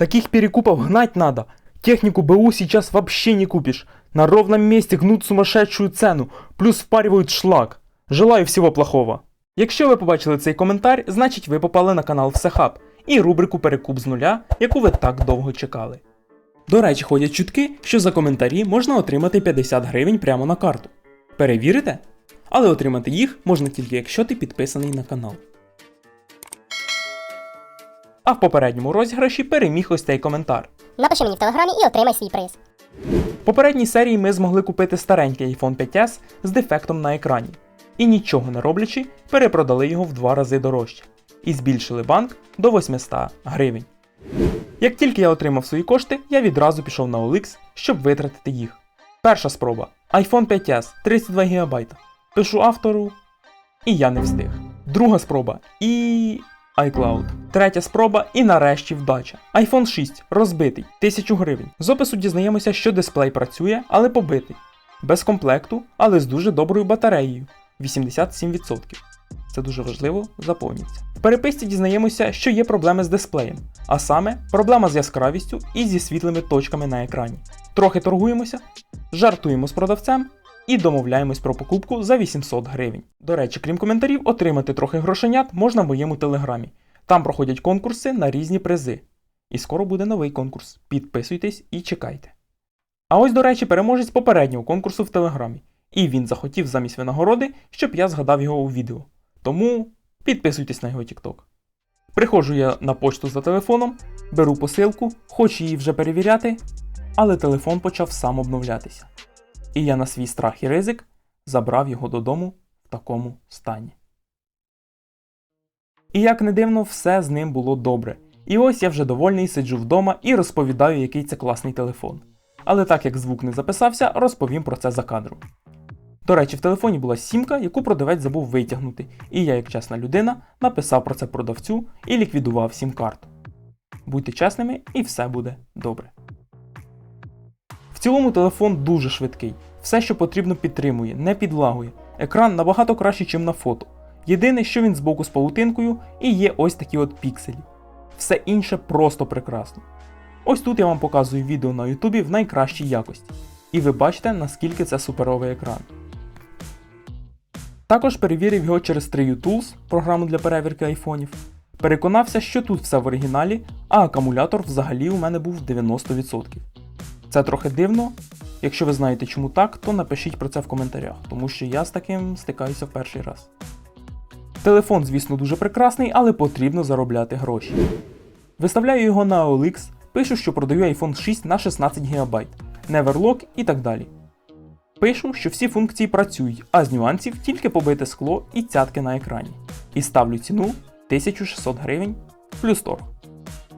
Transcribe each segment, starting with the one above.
Таких перекупов гнать надо. Технику БУ сейчас вообще не купишь. На ровном месте гнут сумасшедшую цену, плюс впаривают шлак. Желаю всего плохого. Якщо ви побачили цей коментар, значить ви попали на канал Всехаб і рубрику Перекуп з нуля, яку ви так довго чекали. До речі, ходять чутки, що за коментарі можна отримати 50 гривень прямо на карту. Перевірите? Але отримати їх можна тільки якщо ти підписаний на канал. А в попередньому розіграші переміг ось цей коментар. Напиши мені в телеграмі і отримай свій приз. В попередній серії ми змогли купити старенький iPhone 5s з дефектом на екрані. І нічого не роблячи, перепродали його в два рази дорожче. І збільшили банк до 800 гривень. Як тільки я отримав свої кошти, я відразу пішов на OLX, щоб витратити їх. Перша спроба iPhone 5s 32 ГБ. Пишу автору, і я не встиг. Друга спроба і. iCloud. Третя спроба і нарешті вдача. iPhone 6 розбитий, 1000 гривень. З опису дізнаємося, що дисплей працює, але побитий. Без комплекту, але з дуже доброю батареєю 87%. Це дуже важливо, заповнюється. В переписці дізнаємося, що є проблеми з дисплеєм, а саме проблема з яскравістю і зі світлими точками на екрані. Трохи торгуємося, жартуємо з продавцем і домовляємось про покупку за 800 гривень. До речі, крім коментарів, отримати трохи грошенят можна в моєму телеграмі. Там проходять конкурси на різні призи. І скоро буде новий конкурс. Підписуйтесь і чекайте. А ось, до речі, переможець попереднього конкурсу в Телеграмі. І він захотів замість винагороди, щоб я згадав його у відео. Тому підписуйтесь на його TikTok. Приходжу я на почту за телефоном, беру посилку, хочу її вже перевіряти, але телефон почав сам обновлятися. І я на свій страх і ризик забрав його додому в такому стані. І як не дивно, все з ним було добре. І ось я вже довольний сиджу вдома і розповідаю, який це класний телефон. Але так як звук не записався, розповім про це за кадром. До речі, в телефоні була сімка, яку продавець забув витягнути, і я, як чесна людина, написав про це продавцю і ліквідував сім-карту. Будьте чесними, і все буде добре. Цілому телефон дуже швидкий. Все, що потрібно, підтримує, не підлагує. Екран набагато кращий, ніж на фото. Єдине, що він збоку з павутинкою і є ось такі от пікселі. Все інше просто прекрасно. Ось тут я вам показую відео на Ютубі в найкращій якості. І ви бачите, наскільки це суперовий екран. Також перевірив його через 3U Tools, програму для перевірки айфонів. Переконався, що тут все в оригіналі, а акумулятор взагалі у мене був 90%. Це трохи дивно. Якщо ви знаєте чому так, то напишіть про це в коментарях, тому що я з таким стикаюся в перший раз. Телефон, звісно, дуже прекрасний, але потрібно заробляти гроші. Виставляю його на OLX, пишу, що продаю iPhone 6 на 16 ГБ, Neverlock і так далі. Пишу, що всі функції працюють, а з нюансів тільки побите скло і цятки на екрані. І ставлю ціну 1600 гривень плюс торг.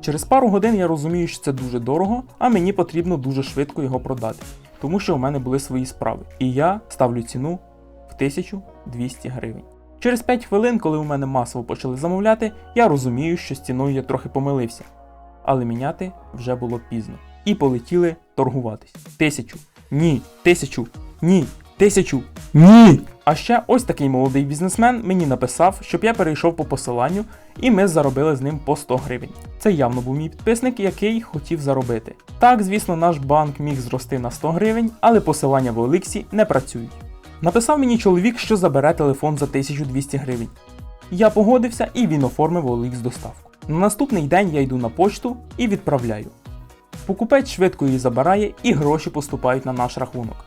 Через пару годин я розумію, що це дуже дорого, а мені потрібно дуже швидко його продати, тому що у мене були свої справи. І я ставлю ціну в 1200 гривень. Через 5 хвилин, коли у мене масово почали замовляти, я розумію, що з ціною я трохи помилився. Але міняти вже було пізно. І полетіли торгуватись. Тисячу. Ні, тисячу. Ні, тисячу. Ні. А ще ось такий молодий бізнесмен мені написав, щоб я перейшов по посиланню, і ми заробили з ним по 100 гривень. Це явно був мій підписник, який хотів заробити. Так, звісно, наш банк міг зрости на 100 гривень, але посилання в Олексі не працюють. Написав мені чоловік, що забере телефон за 1200 гривень. Я погодився і він оформив OLX доставку. На наступний день я йду на почту і відправляю. Покупець швидко її забирає і гроші поступають на наш рахунок.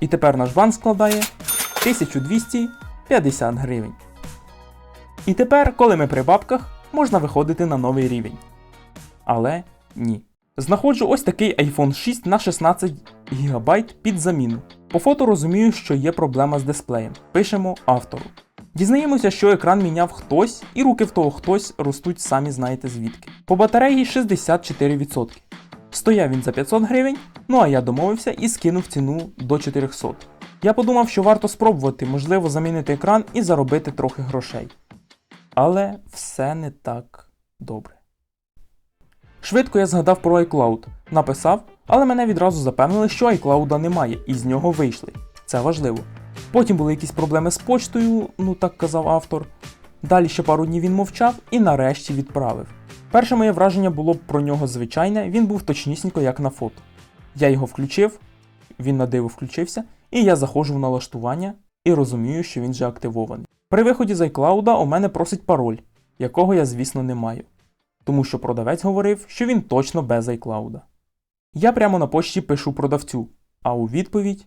І тепер наш банк складає 1250 гривень. І тепер, коли ми при бабках, можна виходити на новий рівень. Але ні. Знаходжу ось такий iPhone 6 на 16 ГБ під заміну. По фото розумію, що є проблема з дисплеєм. Пишемо автору. Дізнаємося, що екран міняв хтось, і руки в того хтось ростуть самі знаєте звідки. По батареї 64%. Стояв він за 500 гривень, ну а я домовився і скинув ціну до 400. Я подумав, що варто спробувати, можливо, замінити екран і заробити трохи грошей. Але все не так добре. Швидко я згадав про iCloud, написав, але мене відразу запевнили, що iCloud немає, і з нього вийшли. Це важливо. Потім були якісь проблеми з почтою, ну так казав автор. Далі ще пару днів він мовчав і нарешті відправив. Перше моє враження було про нього звичайне, він був точнісінько як на фото. Я його включив, він на диво включився, і я заходжу в налаштування і розумію, що він вже активований. При виході з iCloud у мене просить пароль, якого я, звісно, не маю, тому що продавець говорив, що він точно без iCloud. Я прямо на почті пишу продавцю, а у відповідь